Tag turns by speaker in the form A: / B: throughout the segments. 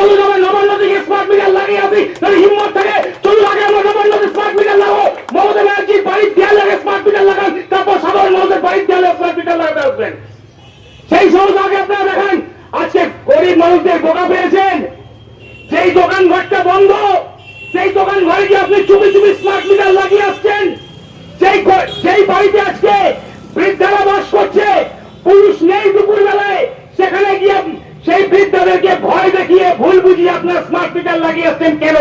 A: চলুন আমরা নবান্ন থেকে স্মার্ট মিটার লাগিয়ে আসি তাহলে হিম্মত থাকে। চলুন আগে আমরা নবান্ন থেকে স্মার্ট মিটার লাগাবো। মমতা ব্যানার্জির বাড়ির দেয়ালে আগে স্মার্ট মিটার লাগান, তারপর সাধারণ মানুষের বাড়ির দেয়ালে স্মার্ট মিটার লাগাতে আসবেন। সেই সমস্ত আগে আপনারা দেখান। আজকে গরিব মানুষদের বোকা পেয়েছেন। যেই দোকান ঘরটা বন্ধ, সেই দোকান ঘরে গিয়ে আপনি চুপি চুপি স্মার্ট মিটার লাগিয়ে ভয় দেখিয়ে ভুল বুঝিয়ে আপনার স্মার্ট মিটার লাগিয়ে আসছেন কেন?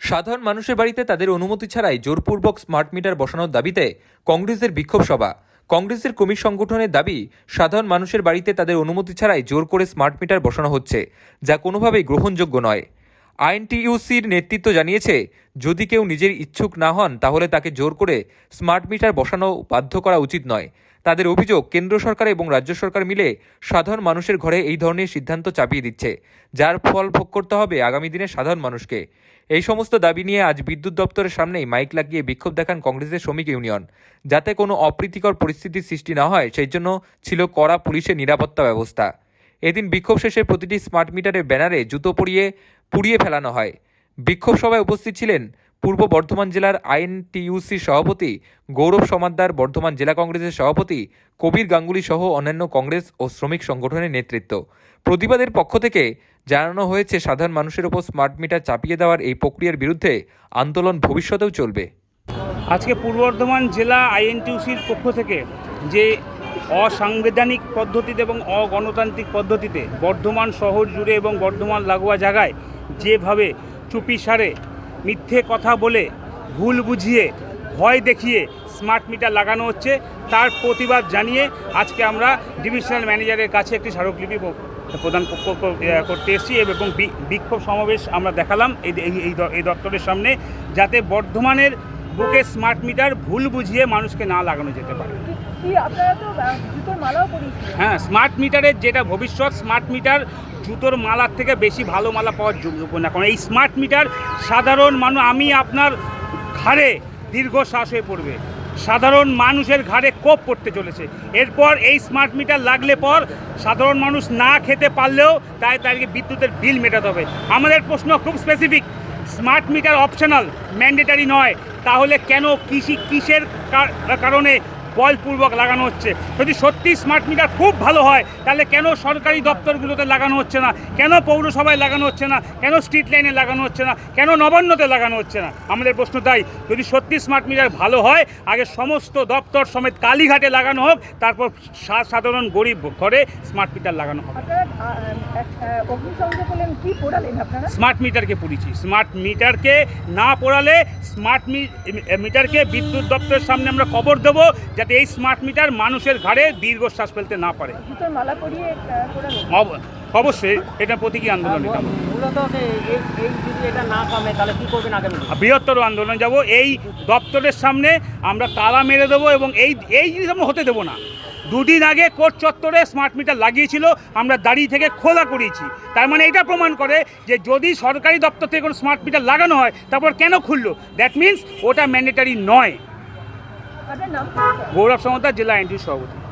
B: সাধারণ মানুষের বাড়িতে তাদের অনুমতি ছাড়াই জোরপূর্বক স্মার্ট মিটার বসানোর দাবিতে কংগ্রেসের বিক্ষোভ সভা। কংগ্রেসের কর্মী সংগঠনের দাবি, সাধারণ মানুষের বাড়িতে তাদের অনুমতি ছাড়াই জোর করে স্মার্ট মিটার বসানো হচ্ছে, যা কোনোভাবেই গ্রহণযোগ্য নয়। আইএনটিইউসির নেতৃত্ব জানিয়েছে, যদি কেউ নিজের ইচ্ছুক না হন, তাহলে তাকে জোর করে স্মার্ট মিটার বসানো বাধ্য করা উচিত নয়। তাদের অভিযোগ কেন্দ্র সরকার এবং রাজ্য সরকার মিলে সাধারণ মানুষের ঘরে এই ধরনের সিদ্ধান্ত চাপিয়ে দিচ্ছে, যার ফল ভোগ করতে হবে আগামী দিনে সাধারণ মানুষকে। এই সমস্ত দাবি নিয়ে আজ বিদ্যুৎ দপ্তরের সামনেই মাইক লাগিয়ে বিক্ষোভ দেখান কংগ্রেসের শ্রমিক ইউনিয়ন। যাতে কোনো অপ্রীতিকর পরিস্থিতির সৃষ্টি না হয়, সেই জন্য ছিল কড়া পুলিশের নিরাপত্তা ব্যবস্থা। এদিন বিক্ষোভ শেষে প্রতিটি স্মার্ট মিটারের ব্যানারে জুতো পরিয়ে, পুড়িয়ে ফেলানো হয়। বিক্ষোভ সভায় উপস্থিত ছিলেন পূর্ব বর্ধমান জেলার আইএনটিইউসি সভাপতি গৌরব সমাদ্দার, বর্ধমান জেলা কংগ্রেসের সভাপতি কবির গাঙ্গুলি সহ অন্যান্য কংগ্রেস ও শ্রমিক সংগঠনের নেতৃত্ব। প্রতিবাদের পক্ষ থেকে জানানো হয়েছে, সাধারণ মানুষের ওপর স্মার্ট মিটার চাপিয়ে দেওয়ার এই প্রক্রিয়ার বিরুদ্ধে আন্দোলন ভবিষ্যতেও চলবে।
A: আজকে পূর্ব বর্ধমান জেলা আইএনটিউসির পক্ষ থেকে যে অসাংবিধানিক পদ্ধতিতে এবং অগণতান্ত্রিক পদ্ধতিতে বর্ধমান শহর জুড়ে এবং বর্ধমান লাগোয়া জায়গায় যেভাবে চুপি সারে মিথ্যে কথা বলে ভুল বুঝিয়ে, ভয় দেখিয়ে স্মার্ট মিটার লাগানো হচ্ছে, তার প্রতিবাদ জানিয়ে আজকে আমরা ডিভিশনাল ম্যানেজারের কাছে একটি স্মারকলিপি প্রদান করতে এসেছি এবং বিক্ষোভ সমাবেশ আমরা দেখালাম এই এই দপ্তরের সামনে, যাতে বর্ধমানের বুকে স্মার্ট মিটার ভুল বুঝিয়ে মানুষকে না লাগানো যেতে পারে। হ্যাঁ স্মার্ট মিটারের যেটা ভবিষ্যৎ স্মার্ট মিটার জুতোর মালার থেকে বেশি ভালো মালা পাওয়ার যোগ্য না কারণ এই স্মার্ট মিটার সাধারণ মানুষ আমি আপনার ঘাড়ে দীর্ঘশ্বাস হয়ে পড়বে। সাধারণ মানুষের ঘাড়ে কোপ পড়তে চলেছে। এরপর এই স্মার্ট মিটার লাগলে পর সাধারণ মানুষ না খেতে পারলেও তাই তাদেরকে বিদ্যুতের বিল মেটাতে হবে। আমাদের প্রশ্ন খুব specific smart meter optional mandatory নয়। তাহলে কেন কৃষি কিসের কারণে বলপূর্বক লাগানো হচ্ছে। যদি সত্যি স্মার্ট মিটার খুব ভালো হয় তাহলে কেন সরকারি দপ্তরগুলোতে লাগানো হচ্ছে না? কেন পৌরসভায় লাগানো হচ্ছে না? কেন স্ট্রিট লাইনে লাগানো হচ্ছে না? কেন নবান্নতে লাগানো হচ্ছে না? আমাদের প্রশ্ন তাই যদি সত্যি স্মার্ট মিটার ভালো হয় আগে সমস্ত দপ্তর সমেত কালীঘাটে লাগানো হোক তারপর সাধারণ গরিব ঘরে স্মার্ট মিটার লাগানো হবে। স্মার্ট মিটারকে পড়েছি স্মার্ট মিটারকে না পড়ালে স্মার্ট মিটারকে বিদ্যুৎ দপ্তরের সামনে আমরা কবর দেবো যাতে এই স্মার্ট মিটার মানুষের ঘাড়ে দীর্ঘশ্বাস ফেলতে না পারে। অবশ্যই এটা প্রতীকী আন্দোলন এটা। আমাদের।
C: মূলত এই এই- এই যদি এটা না কমে তাহলে কি করবেন আগামী দিনে?
A: বৃহত্তর আন্দোলন যাব এই দপ্তরের সামনে আমরা তালা মেরে দেবো এবং এই এই জিনিস আমরা হতে দেবো না। দুদিন আগে কোর্ট চত্বরে স্মার্ট মিটার লাগিয়েছিল আমরা দাঁড়িয়ে থেকে খোলা করিয়েছি তার মানে এটা প্রমাণ করে যে যদি সরকারি দপ্তর থেকে কোনো স্মার্ট মিটার লাগানো হয় তারপর কেন খুললো? দ্যাট মিন্স ওটা ম্যান্ডেটারি নয়। গৌরব সমতা জেলা এনটি সভাপতি।